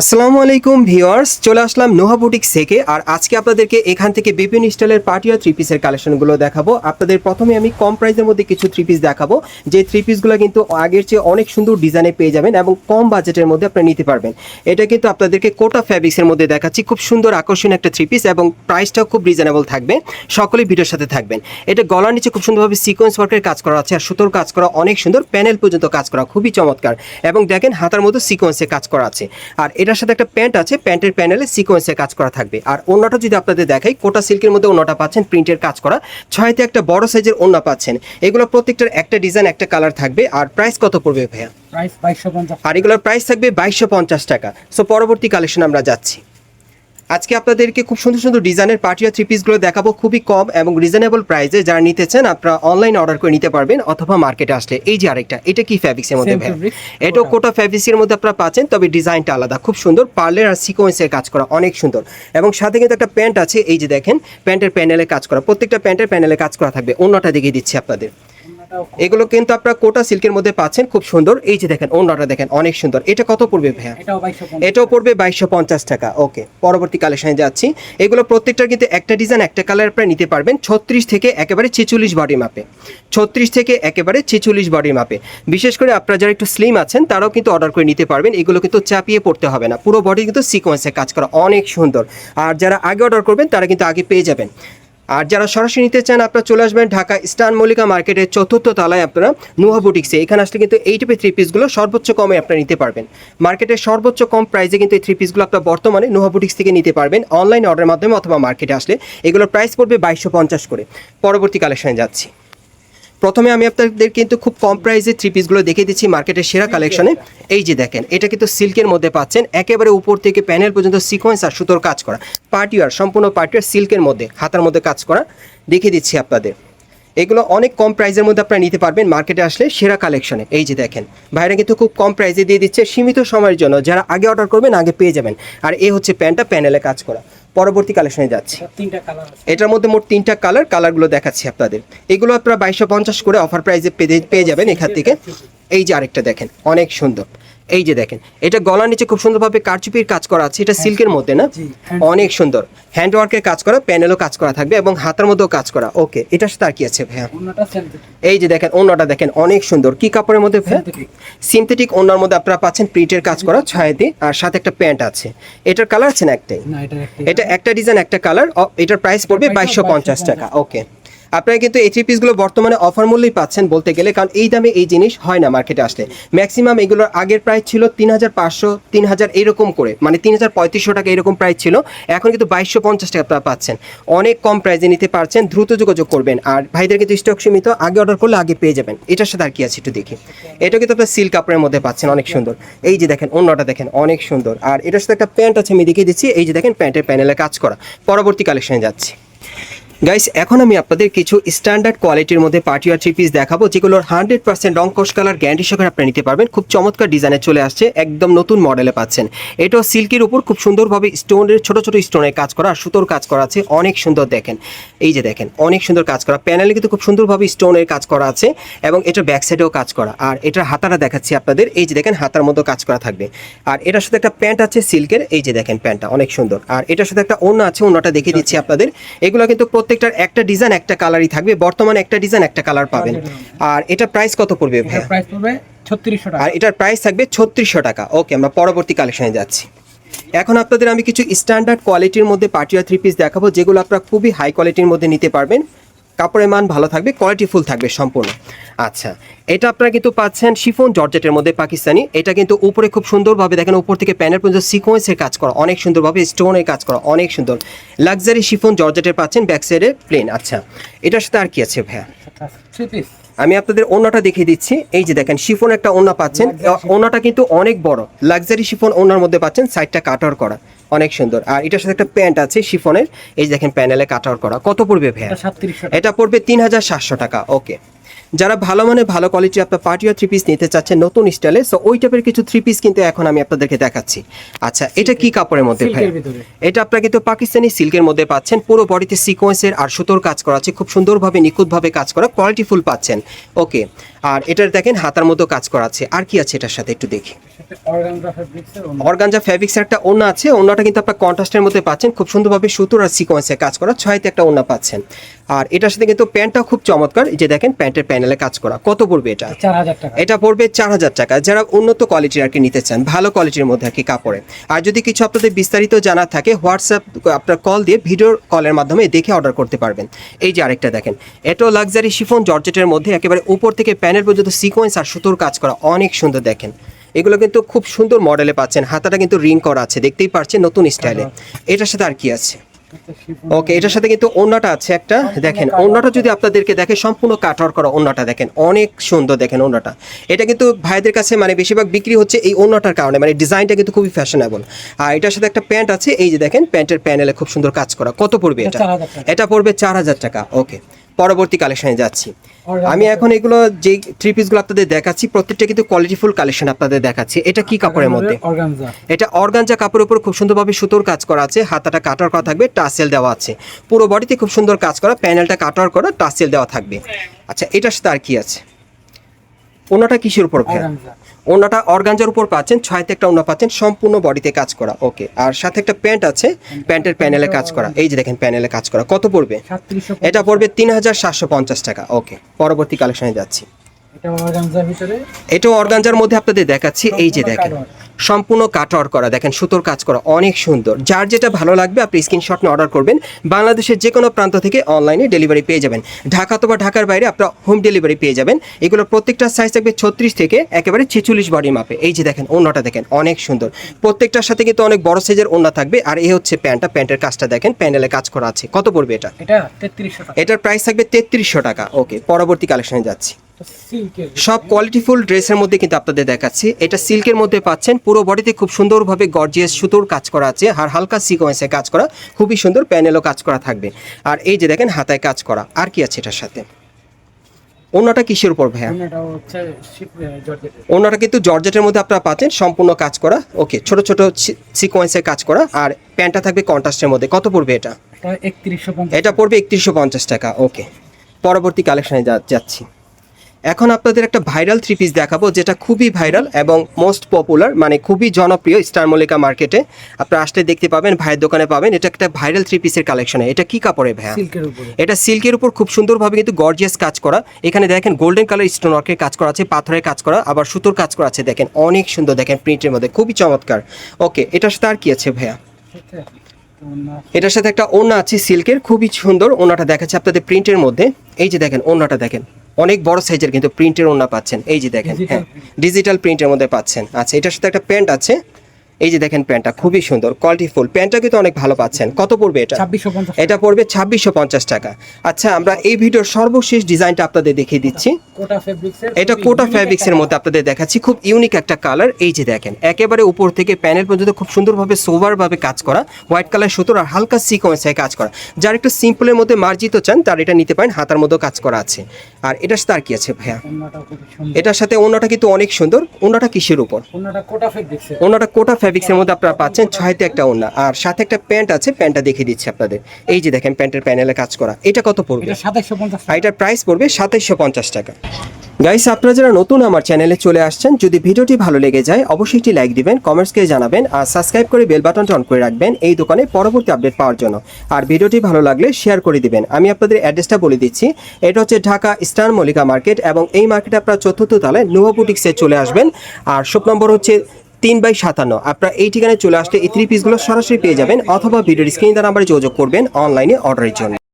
আসসালামু আলাইকুম ভিউয়ার্স, চলে আসলাম নোহা বুটিক্স থেকে। আর আজকে আপনাদেরকে এখান থেকে বিভিন্ন স্টাইলের পার্টি আর থ্রি পিসের কালেকশনগুলো দেখাবো। আপনাদের প্রথমে আমি কম প্রাইসের মধ্যে কিছু থ্রি পিস দেখাবো। যে থ্রি পিসগুলো কিন্তু আগের চেয়ে অনেক সুন্দর ডিজাইনে পেয়ে যাবেন এবং কম বাজেটের মধ্যে আপনি নিতে পারবেন। এটা কিন্তু আপনাদেরকে কোটা ফ্যাব্রিক্সের মধ্যে দেখাচ্ছি। খুব সুন্দর আকর্ষণীয় একটা থ্রি পিস এবং প্রাইসটাও খুব রিজনেবল থাকবে। সকলেই ভিডিওর সাথে থাকবেন। এটা গলার নিচে খুব সুন্দরভাবে সিকোয়েন্স ওয়ার্কের কাজ করা আছে আর সুতোর কাজ করা অনেক সুন্দর। প্যানেল পর্যন্ত কাজ করা খুবই চমৎকার। এবং দেখেন হাতার মধ্যে সিকোয়েন্সে কাজ করা আছে। আর এটার সাথে একটা প্যান্ট আছে প্যান্টের প্যানেলে সিকোয়েন্সে কাজ করা থাকবে। আর অন্যটা যদি আপনাদের দেখাই কোটা সিল্কের মধ্যে অন্যটা পাচ্ছেন প্রিন্টের কাজ করা। ছয়তে একটা বড় সাইজের অন্য পাচ্ছেন। এগুলো প্রত্যেকটার একটা ডিজাইন একটা কালার থাকবে। আর প্রাইস কত পড়বে ভাইয়া? আর এগুলোর প্রাইস থাকবে বাইশশো পঞ্চাশ টাকা। সো পরবর্তী কালেকশন আমরা যাচ্ছি। আজকে আপনাদেরকে খুব সুন্দর সুন্দর ডিজাইনের পার্টিয়া থ্রি পিসগুলো দেখাবো খুবই কম এবং রিজনেবল প্রাইসে যারা নিতে চান আপনারা অনলাইন অর্ডার করে নিতে পারবেন অথবা মার্কেটে আসলে। এই যে আরেকটা এটা কি ফ্যাব্রিক্সের মধ্যে এটাও কোটা। কোটা ফ্যাব্রিক্সের মধ্যে আপনারা পাচ্ছেন তবে ডিজাইনটা আলাদা। খুব সুন্দর পার্লের আর সিকোয়েন্সের কাজ করা অনেক সুন্দর। এবং সাথে কিন্তু একটা প্যান্ট আছে এই যে দেখেন প্যান্টের প্যানেলে কাজ করা। প্রত্যেকটা প্যান্টের প্যানেলে কাজ করা থাকবে। অন্যটা দেখিয়ে দিচ্ছি আপনাদের। এগুলো কিন্তু আপনারা কোটা সিল্কের মধ্যে পাচ্ছেন খুব সুন্দর। এই যে দেখেন অন্যটা দেখেন অনেক সুন্দর। এটা কত পড়বে ভাইয়া? এটাও পড়বে বাইশশো পঞ্চাশ টাকা ওকে। পরবর্তী কালেকশনে যাচ্ছি। এগুলো প্রত্যেকটার কিন্তু একটা ডিজাইন একটা কালার আপনারা নিতে পারবেন ছত্রিশ থেকে একেবারে ছেচল্লিশ বডি মাপে ছত্রিশ থেকে একেবারে ছেচল্লিশ বডি মাপে বিশেষ করে আপনারা যারা একটু স্লিম আছেন তারাও কিন্তু অর্ডার করে নিতে পারবেন। এগুলো কিন্তু চাপিয়ে পড়তে হবে না। পুরো বডি কিন্তু সিকোয়েন্সে কাজ করা অনেক সুন্দর। আর যারা আগে অর্ডার করবেন তারা কিন্তু আগে পেয়ে যাবেন। আর যারা সরাসরি নিতে চান, আপনারা চলে আসবেন ঢাকা স্টান মল্লিকা মার্কেটের চতুর্থ তালায় আপনারা নুহা বুটিক্সে। এখানে আসলে কিন্তু এই টাইপের থ্রি পিসগুলো সর্বোচ্চ কমে আপনারা নিতে পারবেন। মার্কেটের সর্বোচ্চ কম প্রাইসে কিন্তু এই থ্রি পিসগুলো আপনারা বর্তমানে নুহা বুটিক্স থেকে নিতে পারবেন অনলাইন অর্ডারের মাধ্যমে অথবা মার্কেটে আসলে। এগুলোর প্রাইস পড়বে বাইশশো পঞ্চাশ করে। পরবর্তী কালেকশনে যাচ্ছি। প্রথমে আমি আপনাদের কিন্তু খুব কম প্রাইসে থ্রি পিসগুলো দেখিয়ে দিচ্ছি মার্কেটের সেরা কালেকশনে এই যে দেখেন এটা কিন্তু সিল্কের মধ্যে পাচ্ছেন। একেবারে উপর থেকে প্যানেল পর্যন্ত সিকোয়েন্স আর সুতোর কাজ করা। পার্টিওয়ার সম্পূর্ণ পার্টিওয়ার সিল্কের মধ্যে হাতার মধ্যে কাজ করা। দেখিয়ে দিচ্ছি আপনাদের। এগুলো অনেক কম প্রাইসের মধ্যে আপনারা নিতে পারবেন মার্কেটে আসলে সেরা কালেকশনে এই যে দেখেন ভাইরা কিন্তু খুব কম প্রাইসে দিয়ে দিচ্ছে সীমিত সময়ের জন্য। যারা আগে অর্ডার করবেন আগে পেয়ে যাবেন। আর এ হচ্ছে প্যান্টটা প্যানেলে কাজ করা। পরবর্তী কালেকশনে যাচ্ছি। তিনটা কালার আছে। এটার মধ্যে মোট তিনটা কালার কালারগুলো দেখাচ্ছি আপনাদের। এগুলো আপনারা বাইশশো পঞ্চাশ করে অফার প্রাইসে পেয়ে পেয়ে যাবেন এখান থেকে। এই যে আরেকটা দেখেন অনেক সুন্দর। এই যে দেখেন এটা গলার নিচে খুব সুন্দরভাবে কারচুপির কাজ করা আছে এটা সিল্কের মধ্যে না? অনেক সুন্দর। হ্যান্ড ওয়ার্কের কাজ করা প্যানেলও কাজ করা থাকবে এবং হাতের মধ্যেও কাজ করা। ওকে এটার সাথে আর কি আছে ভাইয়া? এই যে দেখেন অন্যটা দেখেন অনেক সুন্দর। কি কাপড়ের মধ্যে। সিনথেটিক অন্যার মধ্যে আপনারা পাচ্ছেন প্রিন্টের কাজ করা ছায়াতে আর সাথে একটা প্যান্ট আছে। এটার কালার আছে না একটাই? না এটা একটা এটা একটা ডিজাইন একটা কালার এটার প্রাইস পড়বে বাইশশো পঞ্চাশ 2250 টাকা। ওকে আপনারা কিন্তু এই থ্রি পিসগুলো বর্তমানে অফার মূল্যেই পাচ্ছেন বলতে গেলে, কারণ এই দামে এই জিনিস হয় না মার্কেটে আসলে। ম্যাক্সিমাম এগুলোর আগের প্রাইস ছিল তিন হাজার পাঁচশো, তিন হাজার এরকম করে মানে তিন হাজার পঁয়ত্রিশশো টাকা এরকম প্রাইস ছিল, এখন কিন্তু বাইশশো পঞ্চাশ টাকা আপনারা পাচ্ছেন। অনেক কম প্রাইসে নিতে পারছেন, দ্রুত যোগাযোগ করবেন, আর ভাইদের কিন্তু স্টক সীমিত, আগে অর্ডার করলে আগে পেয়ে যাবেন। এটার সাথে আর কি আছে একটু দেখি। এটা কিন্তু আপনার সিল্ক কাপড়ের মধ্যে পাচ্ছেন, অনেক সুন্দর। এই যে দেখেন, অন্যটা দেখেন, অনেক সুন্দর। আর এটার সাথে একটা প্যান্ট আছে, আমি দেখিয়ে দিচ্ছি, এই যে দেখেন প্যান্টের প্যানেলে কাজ করা। পরবর্তী কালেকশনে যাচ্ছি। গাইস এখন আমি আপনাদের কিছু স্ট্যান্ডার্ড কোয়ালিটির মধ্যে পার্টিয়ার থ্রি পিস দেখাবো, যেগুলোর হান্ড্রেড পার্সেন্ট রং কোষ কালার গ্যারান্টি সহকারে আপনারা নিতে পারবেন। খুব চমৎকার ডিজাইনে চলে আসছে, একদম নতুন মডেলে পাচ্ছেন। এটাও সিল্কের উপর, খুব সুন্দরভাবে স্টোনের ছোট ছোট স্টোনের কাজ করা সুতোর কাজ করা আছে, অনেক সুন্দর দেখেন। এই যে দেখেন, অনেক সুন্দর কাজ করা। প্যানেলে কিন্তু খুব সুন্দরভাবে স্টোনের কাজ করা আছে, এবং এটা ব্যাক সাইডেও কাজ করা। আর এটার হাতাটা দেখাচ্ছি আপনাদের, এই যে দেখেন, হাতার মতো কাজ করা থাকবে। আর এটার সাথে একটা প্যান্ট আছে সিল্কের এই যে দেখেন প্যান্টটা অনেক সুন্দর। আর এটার সাথে একটা অন্য আছে অন্যটা দেখিয়ে দিচ্ছি আপনাদের। এগুলো কিন্তু প্রত্যেকটার একটা ডিজাইন একটা কালারই থাকবে। বর্তমানে একটা ডিজাইন একটা কালার পাবেন। আর এটা প্রাইস কত পড়বে ভাই প্রাইস পড়বে ছত্রিশশো টাকা। আর এটার প্রাইস থাকবে ছত্রিশশো টাকা। ওকে আমরা পরবর্তী কালেকশনে যাচ্ছি। এখন আপনাদের আমি কিছু স্ট্যান্ডার্ড কোয়ালিটির মধ্যে পাটিয়া থ্রি পিস দেখাবো যেগুলো আপনারা খুবই হাই কোয়ালিটির মধ্যে নিতে পারবেন। কাপড়ের মান ভালো থাকবে কোয়ালিটি ফুল থাকবে সম্পূর্ণ। আচ্ছা এটা আপনারা কিন্তু পাচ্ছেন শিফন জর্জেটের মধ্যে পাকিস্তানি। এটা কিন্তু উপরে খুব সুন্দরভাবে দেখেন উপর থেকে প্যানেল পর্যন্ত সিকোয়েন্সের কাজ করা অনেক সুন্দরভাবে স্টোনের কাজ করা অনেক সুন্দর। লাক্সারি শিফন জর্জেটের পাচ্ছেন ব্যাক সাইডে প্লেন আচ্ছা। এটার সাথে আর কি আছে ভাইয়া? থ্রি পিস আমি আপনাদের ওনাটা দেখিয়ে দিচ্ছি। এই যে দেখেন শিফন একটা ওনা পাচ্ছেন। ওনাটা কিন্তু অনেক বড়। লাক্সারি শিফন ওনার মধ্যে পাচ্ছেন সাইডটা কাটার করা। অনেক সুন্দর। আর এটার সাথে একটা প্যান্ট আছে শিফনের। এই যে দেখেন প্যানেলে কাটার করা। কত পড়বে ভাইয়া? এটা পড়বে তিন হাজার সাতশো টাকা। ওকে। যারা ভালো মানে ভালো কোয়ালিটি আপনার পার্টি আর থ্রি পিস নিতে চাচ্ছেন নতুন স্টাইলে সো ওই টাইপের কিছু থ্রি পিস কিন্তু এখন আমি আপনাদেরকে দেখাচ্ছি। আচ্ছা এটা কি কাপড়ের মধ্যে ভাই এটা আপনারা কিন্তু পাকিস্তানি সিল্কের মধ্যে পাচ্ছেন। পুরো বডিতে সিকোয়েন্সের আর সুতোর কাজ করা আছে। খুব সুন্দরভাবে নিখুঁতভাবে কাজ করা। কোয়ালিটি ফুল পাচ্ছেন। ওকে। আর এটার দেখেন হাতার মতো কাজ করা আছে। আর কি আছে এটার সাথে একটু দেখি। অর্গানজা ফ্যাব্রিক্সের একটা ওড়না আছে। ওড়নাটা কিন্তু আপনার কন্ট্রাস্টের মধ্যে পাচ্ছেন। খুব সুন্দরভাবে সুতোর আর সিকোয়েন্সে কাজ করা ছয়তে একটা ওনা পাচ্ছেন। আর এটার সাথে কিন্তু প্যান্টটা খুব চমৎকার। যে দেখেন প্যান্টের প্যানেলে কাজ করা। কত পড়বে এটা? এটা পড়বে চার হাজার টাকা। যারা উন্নত কোয়ালিটির আর কি নিতে চান ভালো কোয়ালিটির মধ্যে আর কি কাপড়ে। আর যদি কিছু আপনাদের বিস্তারিত জানা থাকে হোয়াটসঅ্যাপ আপনার কল দিয়ে ভিডিও কলের মাধ্যমে দেখে অর্ডার করতে পারবেন। এই যে আরেকটা দেখেন। এটাও লাক্সারি শিফন জর্জেটের মধ্যে একেবারে উপর থেকে প্যানেল পর্যন্ত সিকোয়েন্স আর সুতোর কাজ করা অনেক সুন্দর দেখেন। এগুলো কিন্তু খুব সুন্দর মডেলে পাচ্ছেন। হাতাটা কিন্তু রিং করা আছে দেখতেই পাচ্ছেন নতুন স্টাইলে এটার সাথে আর কি আছে? ওকে এটার সাথে কিন্তু ওন্নাটা আছে একটা। দেখেন ওন্নাটা যদি আপনাদেরকে দেখে সম্পূর্ণ কাটর করা ওন্নাটা দেখেন। অনেক সুন্দর দেখেন ওন্নাটা এটা কিন্তু ভাইদের কাছে মানে বেশিরভাগ বিক্রি হচ্ছে এই ওন্নাটার কারণে। মানে ডিজাইনটা কিন্তু খুবই ফ্যাশনেবল আর এটার সাথে একটা প্যান্ট আছে এই যে দেখেন প্যান্টের প্যানেলে খুব সুন্দর কাজ করা। কত পড়বে এটা? এটা পড়বে চার হাজার টাকা। ওকে পরবর্তী কালেকশনে যাচ্ছি। আমি এখন এগুলো যে থ্রি পিসগুলো আপনাদের দেখাচ্ছি প্রত্যেকটা কিন্তু কোয়ালিটিফুল কালেকশন আপনাদের দেখাচ্ছি। এটা কি কাপড়ের মধ্যে? এটা অর্গানজা কাপড়ের উপর খুব সুন্দরভাবে সুতোর কাজ করা আছে হাতাটা কাটার করা থাকবে টাসেল দেওয়া আছে। পুরো বডিতে খুব সুন্দর কাজ করা প্যানেলটা কাটার করা টাসেল দেওয়া থাকবে। আচ্ছা এটার সাথে আর কি আছে? ওনাটা কিসের উপর অর্গানজা ওনাটা অর্গানজার উপর পাচ্ছেন ছয় থেকে একটা ওনা পাচ্ছেন সম্পূর্ণ বডিতে কাজ করা। ওকে আর সাথে একটা প্যান্ট আছে প্যান্টের প্যানেলে কাজ করা। এই যে দেখেন প্যানেলে কাজ করা। কত পড়বে? এটা পড়বে তিন হাজার সাতশো পঞ্চাশ টাকা। ওকে পরবর্তী কালেকশনে যাচ্ছি। এটা অর্গানজার মধ্যে আপনাদের দেখাচ্ছি এই যে দেখেন। সম্পূর্ণ কাটওয়ার করা দেখেন সুতোর কাজ করা অনেক সুন্দর। যার যেটা ভালো লাগবে আপনি স্ক্রিনশট নিয়ে অর্ডার করবেন। বাংলাদেশের যে কোনো প্রান্ত থেকে অনলাইনে ডেলিভারি পেয়ে যাবেন। ঢাকা অথবা ঢাকার বাইরে আপনার হোম ডেলিভারি পেয়ে যাবেন। এগুলো প্রত্যেকটা সাইজ থাকবে ছত্রিশ থেকে একেবারে ছেচল্লিশ বডি মাপে এই যে দেখেন ওন্নাটা দেখেন অনেক সুন্দর। প্রত্যেকটার সাথে কিন্তু অনেক বড় সাইজের ওন্না থাকবে। আর এই হচ্ছে প্যান্টটা প্যান্টের কাজটা দেখেন প্যান্ডেলে কাজ করা আছে। কত পড়বে এটা? এটা তেত্রিশশো টাকা। এটার প্রাইস থাকবে তেত্রিশশো টাকা। ওকে পরবর্তী কালেকশনে যাচ্ছি। সব কোয়ালিটিফুল ড্রেসের মধ্যে কিন্তু আপনাদের দেখাচ্ছি। এটা সিল্কের মধ্যে পাচ্ছেন। পুরো বডিতে খুব সুন্দরভাবে গর্জিয়াস সুতোর কাজ করা আছে আর হালকা সিকোয়েন্সে কাজ করা খুবই সুন্দর প্যানেলও কাজ করা থাকবে। আর এই যে দেখেন হাতায় কাজ করা। আর কি আছে এটার সাথে? অন্যটা কিসের উপর ভাইয়া? অন্যটা কিন্তু জর্জেটের মধ্যে আপনারা পাচ্ছেন সম্পূর্ণ কাজ করা। ওকে ছোট ছোট সিকোয়েন্সে কাজ করা। আর প্যান্টটা থাকবে কন্ট্রাস্টের মধ্যে। কত পড়বে এটা? এটা পড়বে একত্রিশশো পঞ্চাশ টাকা। ওকে পরবর্তী কালেকশনে যাচ্ছি। এখন আপনাদের একটা ভাইরাল থ্রি পিস দেখাবো যেটা খুবই ভাইরাল এবং মোস্ট পপুলার মানে খুবই জনপ্রিয় স্টার মল্লিকা মার্কেটে আপনারা আসলে দেখতে পাবেন ভাইয়ের দোকানে পাবেন। এটা একটা ভাইরাল থ্রি পিসের কালেকশনে এটা কি কাপড়ে ভাইয়া? এটা সিল্কের উপর খুব সুন্দরভাবে কিন্তু গর্জিয়াস কাজ করা। এখানে দেখেন গোল্ডেন কালার স্টোন ওয়ার্কের কাজ করা আছে পাথরের কাজ করা আবার সুতোর কাজ করা আছে। দেখেন অনেক সুন্দর দেখেন প্রিন্টের মধ্যে। খুবই চমৎকার। ওকে এটার সাথে আর কি আছে ভাইয়া? এটার সাথে একটা ওনা আছে সিল্কের খুবই সুন্দর ওনাটা দেখাচ্ছে আপনাদের প্রিন্টের মধ্যে। এই যে দেখেন ওনাটা দেখেন। অনেক বড় সাইজের কিন্তু প্রিন্টের ওনা পাচ্ছেন। এই যে দেখেন হ্যাঁ ডিজিটাল প্রিন্টের মধ্যে পাচ্ছেন। আচ্ছা এটার সাথে একটা প্যান্ট আছে। এই যে দেখেন প্যান্টটা খুবই সুন্দর কোয়ালিটিফুল প্যান্টটা কিন্তু অনেক ভালো পাচ্ছেন। কত পড়বে এটা? এটা পড়বে ছাব্বিশশো পঞ্চাশ টাকা। আচ্ছা আমরা এই ভিডিওর সর্বশেষ ডিজাইনটা আপনাদের দেখিয়ে দিচ্ছি। কোটা ফেব্রিক্সের এটা কোটা ফ্যাব্রিক্সের মধ্যে আপনাদের দেখাচ্ছি। খুব ইউনিক একটা কালার এই যে দেখেন একেবারে উপর থেকে প্যানেল পর্যন্ত খুব সুন্দরভাবে সোভারভাবে কাজ করা হোয়াইট কালার সুতোর আর হালকা সিকোয়েন্সে কাজ করা। যার একটু সিম্পলের মধ্যে মার্জিত চান তার এটা নিতে পারেন হাতার মধ্যে কাজ করা আছে। আর এটার আর কি আছে ভাইয়া? এটার সাথে অন্যটা কিন্তু অনেক সুন্দর। অন্যটা কিসের উপর? অন্যটা ফেব্রিক্সের কোটা ফ্যাব্রিক্সের মধ্যে আপনারা পাচ্ছেন ছয়তে একটা ওনা আর সাথে একটা প্যান্ট আছে প্যান্টটা দেখিয়ে দিচ্ছি আপনাদের। এই যে দেখেন প্যান্টের প্যানেলে কাজ করা। এটা কত পড়বে? এটার প্রাইস পড়বে সাতাইশশো পঞ্চাশ টাকা। গাইস আপনারা যারা নতুন আমার চ্যানেলে চলে আসছেন যদি ভিডিওটি ভালো লেগে যায় অবশ্যই একটি লাইক দিবেন কমেন্টসকে জানাবেন আর সাবস্ক্রাইব করে বেল বাটনটা অন করে রাখবেন এই দোকানে পরবর্তী আপডেট পাওয়ার জন্য। আর ভিডিওটি ভালো লাগলে শেয়ার করে দিবেন। আমি আপনাদের অ্যাড্রেসটা বলে দিচ্ছি। এটা হচ্ছে ঢাকা স্টার মল্লিকা মার্কেট এবং এই মার্কেটে আপনারা চতুর্থ তলায় নুভা বুটিক্সে চলে আসবেন। আর শপ নম্বর হচ্ছে তিন বাই সাতান্ন। আপনারা এই ঠিকানায় চলে আসলে এই থ্রি পিসগুলো সরাসরি পেয়ে যাবেন অথবা ভিডিওর স্ক্রিন নাম্বারে যোগাযোগ করবেন অনলাইনে অর্ডারের জন্য।